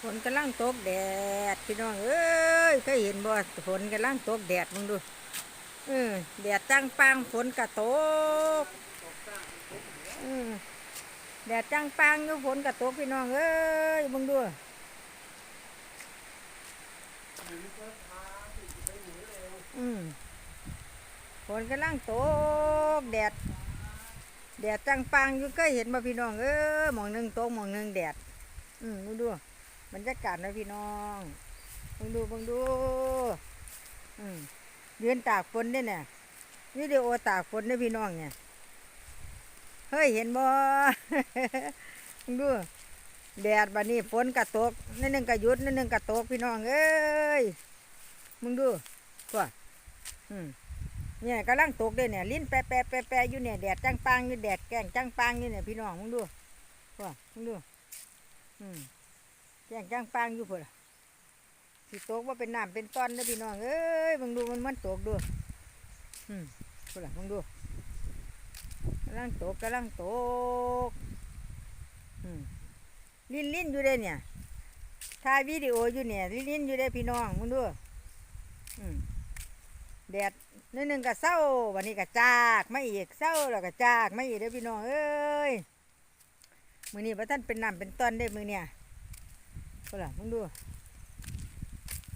ฝนกำลังตกแดดพี่น้องเอ้ยเคยเห็นบ่ฝนกำลังตกแดดมึงดูเออแดดจังปังฝนกระตกเออแดดจังปังอยู่ฝนกระตกพี่น้องเอ้ยมึงดูอืมฝนกำลังตกแดดแดดจังปังอยู่เคยเห็นบ่พี่น้องเอ้ยหมองหนึ่งตกหมองหนึ่งแดด อืมมึงดู บรรยากาศนะพี่น้องมึงดูมึงดูอืมยืนตากฝนได้เนี่ยวิดีโอตากฝนได้พี่น้องเนี่ยเฮ้ยเห็นบ่มึงดูแดดบัดนี้ฝนกระตกนิดนึงกระยุดนิดนึงกระตกพี่น้องเอ้ยมึงดูตัวอืมเนี่ยกำลังตกเลยเนี่ยลิ้นแปะแปะแปะแปะอยู่เนี่ยแดดจังปังอยู่แดดแกงจังปังอยู่เนี่ยพี่น้องมึงดูตัวมึงดู อืม แจ้งจ้างปางอยู่เพุ่นล่ะสิตกว่าเป็นน้ำเป็นต้อนนะพี่น้องเอ้ยมึงดูมันมันตกดูอืมพุ่นล่ะมึงดูกำลังตกกำลังตกอืมลิ้นลิ้นอยู่เด้เนี่ยถ่ายวิดีโออยู่เนี่ยลิ้นลิ้นอยู่เด้พี่น้องมึงดูอืมแดดนิดนึงก็เศร้าวันนี้ก็จากไม่อีกเศร้าแล้วก็จากไม่อีกเด้อพี่น้องเอ้ยมือนี้พระท่านเป็นน้ำเป็นต้นได้มือเนี่ย ก็ล่ะมึงดู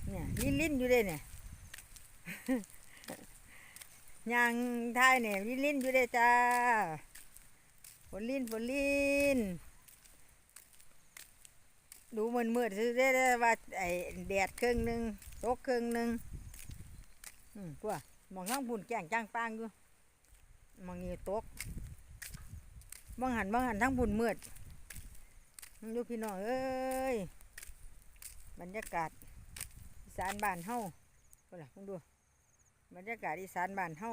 เนี่ยลิ้นลิ้นอยู่เลยเนี่ยยางทายเนี่ยลิ้นลิ้นอยู่เลยจ้าฝนลิ้นฝนลิ้นดูมืดมืดซื้อได้ได้ว่าไอ้แดดครึ่งหนึ่งตกครึ่งหนึ่งอืมกว่ามองข้างบุญแก่งจ้างปางอยู่มองนี่ตกมองหันมองหันทั้งบุญมืดมึงดูพี่น้องเอ้ย บรรยากาศอีสานบ้านเฮาก็ล่ะมึงดู บรรยากาศอีสานบ้านเฮา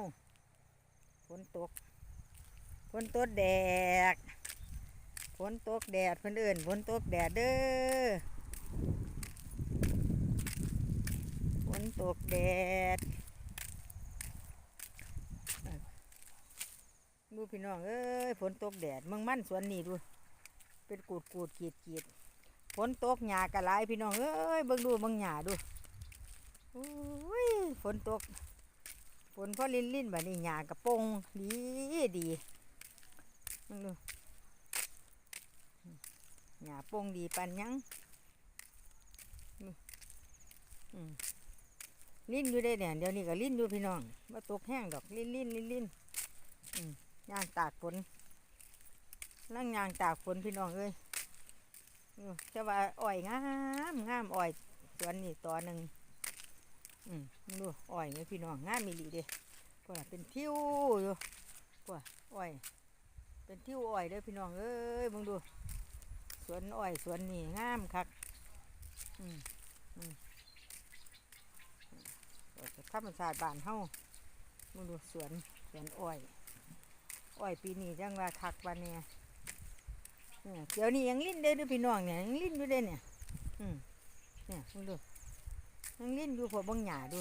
ฝนตกฝนตกแดดฝนตกแดดเพื่นเอื่นฝนตกแดดเด้อฝนตกแดดดูพี่น้องเอ้ยฝนตกแดดมึงมั่นสวนนี่ดู เป็นกูดกูดกีดกีด ฝนตกหญ้ากระไรพี่น้องเอ้ยเบิ่งดูเบิ่งหญ้าดูโอ้ยฝนตกฝนพอลิ้นลิ้นแบบนี้หญ้ากระโปงดีดีเบิ่งดูหญ้าโปงดีปันยังลิ้นอยู่ได้เนี่ยเดี๋ยวนี้ก็ลิ้นอยู่พี่น้องมาตกแห้งดอกลิ้นลิ้นลิ้นลิ้นย่างตากฝนนั่งยางตากฝนพี่น้องเอ้ย จะว่าอ้อยงามงามอ้อยสวนนี่ต่อหนึ่งอืมมึงดูอ้อยไหมพี่น้องงามมีหลีเด้พวกน่ะเป็นทิวอยู่พวกอ้อย เป็นทิวอ้อยเด้อพี่น้องเอ้ยมึงดู สวนอ้อยสวนนี่งามคักอืมอืมธรรมชาติบ้านเฮามึงดูสวนสวนอ้อยอ้อยปีนี้จังว่าคักวันเนี่ย เนี่ยเดี๋ยวนี้ยังลิ้นได้ด้วยพี่น้องเนี่ยยังลิ้นอยู่ได้เนี่ย อืมเนี่ยมึงดูยังลิ้นอยู่พอบางหญ้าดู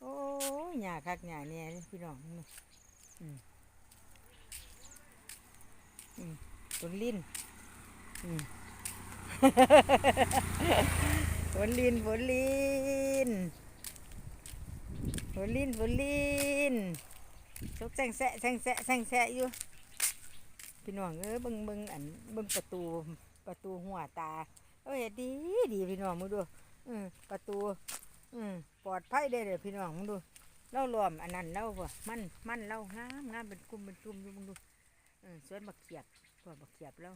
โอ้หญ้าคักหญ้าเนี่ยพี่น้องมึงอืมอืมฝนลิ้นอืมฝนลิ้นฝนลิ้นฝนลิ้นฝนลิ้นชกแซงแซะแซงแซะแซงแซะอยู่ พี่น้องเอ้ยเบิ่งเบิ่งอันเบิ่งประตูประตูหัวตา เอ้ยดีดีพี่น้องมึงดูอืมประตู อืมปลอดภัยได้เลยพี่น้องมึงดูเล่ารวมอันนั้นเล่าบ่มันมันเล่างามงามเป็นกลุ่มเป็นกลุ่มอยู่มึงดูเออสวนบักเขียบตัวบักเขียบแล้ว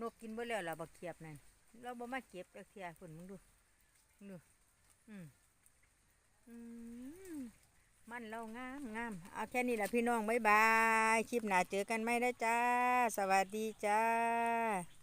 นกกินเบ่แล้วล่ะบักเขียบนั่นเราบ่มาเก็บจักเทียพุ่นมึงดูมึงดูอืมอืม มันเรางามงามเอาแค่นี้แหละพี่น้อง บ๊ายบาย คลิปหน้าเจอกันไหมนะจ้า สวัสดีจ้า